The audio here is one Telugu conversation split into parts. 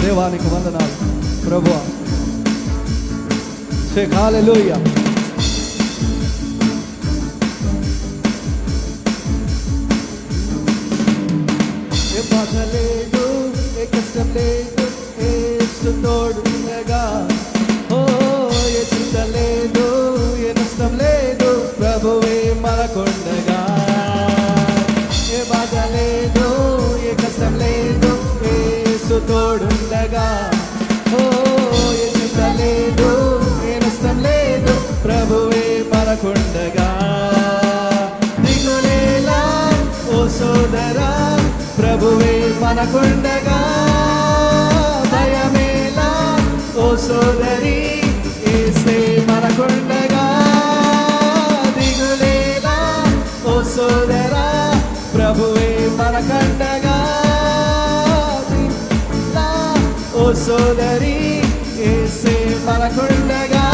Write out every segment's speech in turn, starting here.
దేవానికి వందనాలు. ప్రభు హాలెలూయ ఏ బాధ లేదు ఏ కష్టం లేదు ఏసు తోడుగా మనకొండగా దయమేలా ఓ సోదరి ఏసే మనకొండగా దిగులేలా ఓ సోదరా ప్రభువే మనకండగా దిగులేలా ఓ సోదరి ఏసే మనకొండగా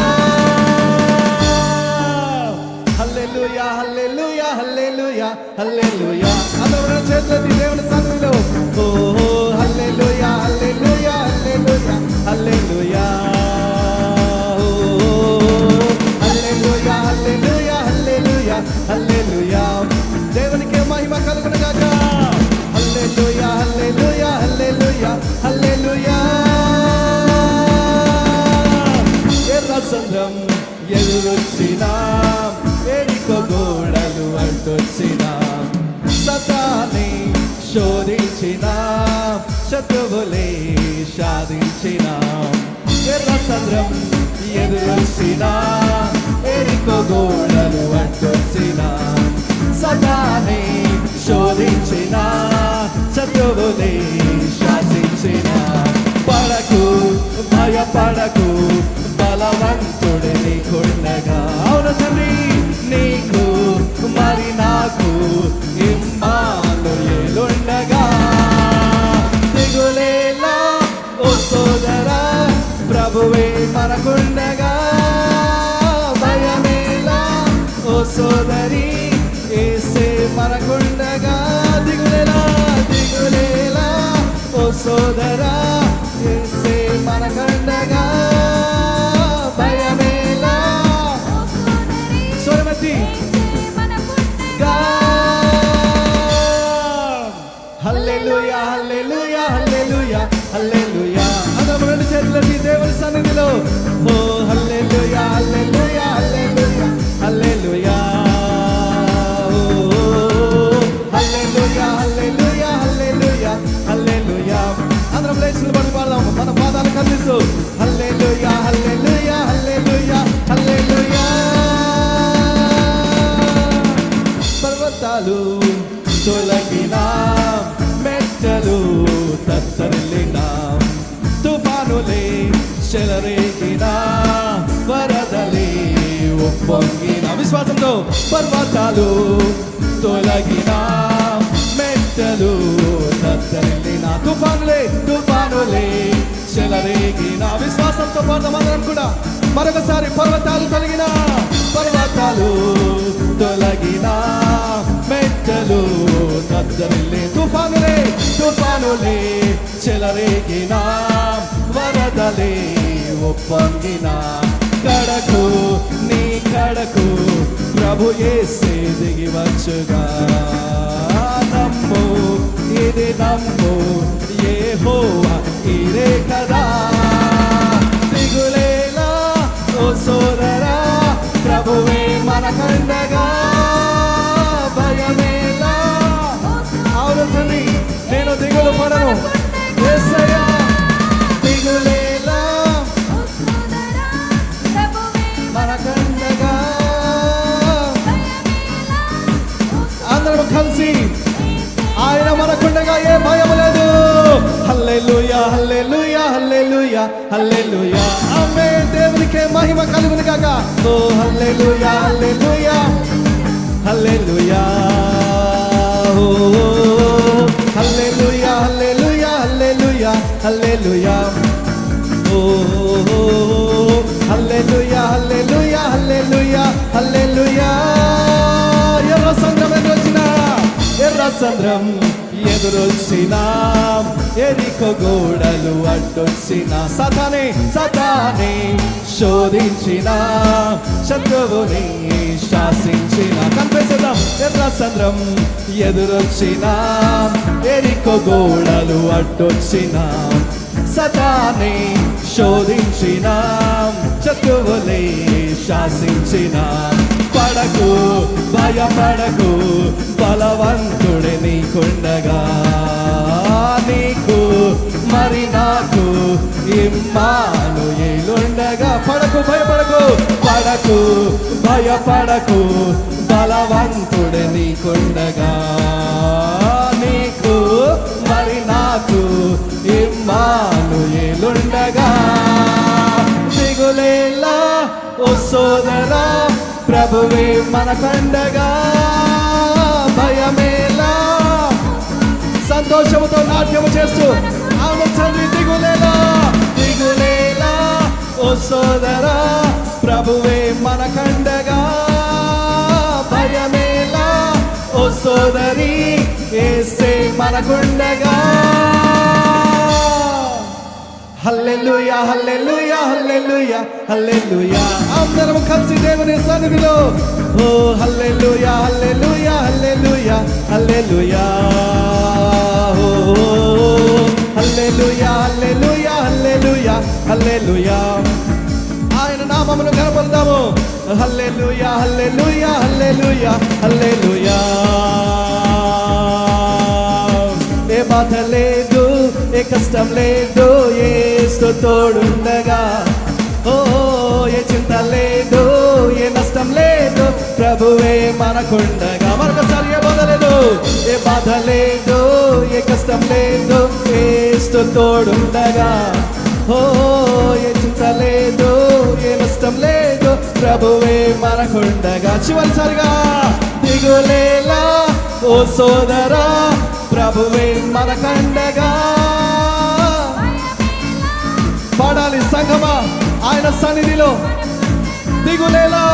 హల్లెలుయా హల్లెలుయా హల్లెలుయా హల్లెలుయా. అందరూ చేతులెత్తి దేవుని సన్నిధిలో హల్లెలూయా. దేవునికి మహిమ కలుగును గాక. హల్లెలూయా హల్లెలూయా హల్లెలూయా హల్లెలూయా. ఎర్ర సంద్రం ఎదురొచ్చినా ఎరికో గోడలు అంటొచ్చినా సతాని శోధించిన శత్రువులే సాధించిన ఎర్ర సంద్రం ఎదురొచ్చినా ఎరికో గోడలు అడ్డొచ్చిన సతాని శోధించిన శత్రువుని శాసించిన పడకు భయపడకు బలవంతుడిని కొండగా అవును తండ్రి నీకు మరి నాకు ఇమ్మాలు ఏలుండగా. దిగులేలా ఓ సోదరా ప్రభువే మనకుండగా. భయమేలా ఓ సోదరి మారకుండగా దిగులేలా దిగులేలా ఓ సోదరా ఎస్సే మనకండగా భయమేలా స్వరమతి గా హల్లెలూయా హల్లెలూయా హల్లెలూయా హల్లెలూయా అందరం రెండు చేతులకి దేవుని సన్నిధిలో ఓ హల్లెలూయా హల్లెలూయా హల్లెలూయా ఉప్పొంగిన విశ్వాసంతో పర్వతాలు తొలగిన మెట్టలు తత్తరిల్లిన తుఫానులే తుఫానులే చెలరేగిన విశ్వాసంతో పాడదాం కూడా మరొకసారి పర్వతాలు తొలగిన పర్వతాలు తొలగిన మెట్టలు తద్దరిల్లే తుఫానులే తుఫానులే చెలరేగిన వరదలే ఒప్పంగిన కడకు నీ కడకు ప్రభు ఏసే దిగి వచ్చుగా. నమ్ము ఇది నమ్ము. ఏ ఇదే కదా. దిగులేలా ఓ సోదరా ప్రభువే మనకండగా భయమేలా అవును నేను దిగులు పడను. హల్లెలూయా. హల్లెలూయా ఆమె దేవునికే మహిమ కలుగును గాక. ఓ హల్లెలూయా హల్లెలూయా. హల్లెలూయా. ఓ హల్లెలూయా హల్లెలూయా హల్లెలూయా. హల్లెలూయా. ఓ హల్లెలూయా హల్లెలూయా హల్లెలూయా. హల్లెలూయా. ఎర్ర సంద్రం ఎదురొచ్చిన. ఎర్ర సంద్రం ఎదురొచ్చినా. ఎరిక ఎరికో గోడలు అడ్డొచ్చిన సతానే సతానే శోధించిన. శత్రువుని శాసించిన. కనిపిస్తుందాం ఎర్ర సంద్రం ఎదురొచ్చిన. ఎరికో గోడలు అడ్డొచ్చిన సతానే శోధించిన. శత్రువులే శాసించిన. పడకు భయపడకు బలవంతుడే నీకుండగా. నీకు మరి నాకు ఇమ్మాను ఏలుండగా. పడకు భయపడకు పడకు భయపడకు బలవంతుడే నీకుండగా. నీకు మరి నాకు ఇమ్మాను ఏలుండగా. దిగులేలా ఓ సోదరా ప్రభువే మనకండగా భయమేలా. సంతోషముతో నాట్యము చేస్తూ ఆనందండి దిగులేలా దిగులేలా. ఓ సోదరా ప్రభువే మనకండగా భయమేలా. ఓ సోదరి ఏసే మనకుండగా హల్లెలుయా హల్లెలుయా హల్లెలుయా హల్లెలుయా అందరం కలిసి దేవుని సన్నిధిలో. ఓ హల్లెలుయా హల్లెలుయా హల్లెలుయా హల్లెలుయా ఓ హల్లెలుయా హల్లెలుయా హల్లెలుయా హల్లెలుయా ఆయన నామమును కనపడదాము హల్లెలుయా హల్లెలుయా హల్లెలుయా హల్లెలుయా ఏ బాధ లేదు. ఏ కష్టం లేదు ఏ తోడుండగా. ఓ ఏ చింత లేదు ఏ నష్టం లేదు ప్రభువే మనకుండగా. మరొకసారి ఏ బాధ లేదు ఏ బాధ లేదు ఏ కష్టం లేదు ఏ తోడుండగా. ఓ ఏ చింత లేదు ఏ నష్టం లేదు ప్రభువే మనకుండగా. చివరిసారిగా దిగులేలా ఓ సోదరా ప్రభువే మనకండగా. సన్నిధిలో. దిగులేలా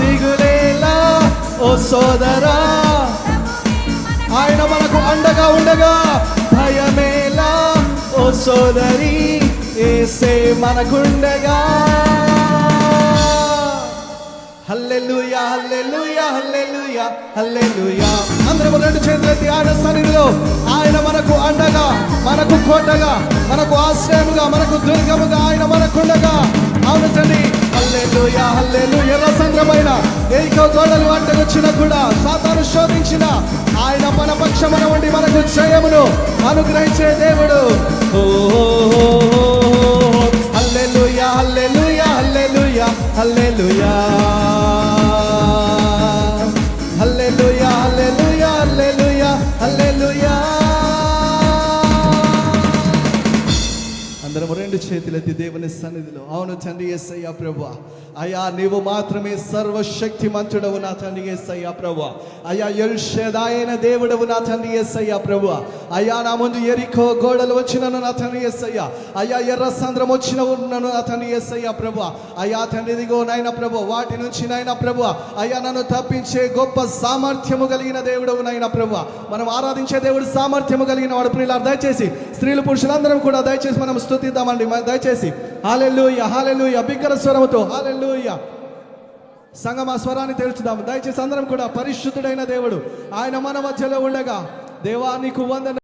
దిగులేలా ఓ సోదరా. ఆయన మనకు అండగా ఉండగా భయమేలా ఓ సోదరి ఏసే మనకుండగా. హల్లెలూయా హల్లెలూయా హల్లెలూయా హల్లెలూయా. అందరం రెండు చేతులెత్తి ఆయన సన్నిధిలో. ఆయన మనకు అండగా మనకు కోటగా మనకు ఆశ్రయముగా మనకు దుర్గముగా ఆయన మనకుండగా. అవును తండ్రి హల్లెలూయా హల్లెలూయా ఎర్ర సంద్రమైన ఏకో గోడలు కూడా సాతాను శోధించిన ఆయన మన పక్షమున ఉండి మనకు జయమును అనుగ్రహించే దేవుడు. ఓ హల్లెలూయా హల్లెలూయా హల్లెలూయా హల్లెలూయా. చేతులెత్తి దేవుని సన్నిధిలో. అవును తండ్రి ఎస్సయ్యా ప్రభు. అయ్యా నీవు మాత్రమే సర్వశక్తి మంతుడవు నా తండ్రి ఎస్సయ్యా ప్రభు. అయ్యా ఎల్షదాయన దేవుడవు నా తండ్రి ఎస్సయ్యా ప్రభు. అయ్యా నా ముందు ఎరికో గోడలు వచ్చినను నా తండ్రి ఎస్సయ్యా అయ్యా ఎర్ర సంద్రం వచ్చిన ఉన్నను నా తండ్రి ఎస్సయ్యా ప్రభు. అయ్యా తండ్రి దిగో నాయన ప్రభు వాటి నుంచి నాయన ప్రభు. అయ్యా నన్ను తప్పించే గొప్ప సామర్థ్యము కలిగిన దేవుడవు నాయన ప్రభు. మనం ఆరాధించే దేవుడు సామర్థ్యము కలిగిన వాడు ప్రియులారు దయచేసి స్త్రీలు పురుషులందరం కూడా దయచేసి మనం స్థుతిద్దామండి మన దయచేసి. హాలెల్లుయ హాలెల్లుయ బిగ్గర స్వరముతో హాలెల్లుయ. సంగమ స్వరాన్ని తెలుచుదాము దయచేసి అందరం కూడా పరిశుద్ధుడైన దేవుడు ఆయన మన మధ్యలో ఉండగా దేవా నీకు వందన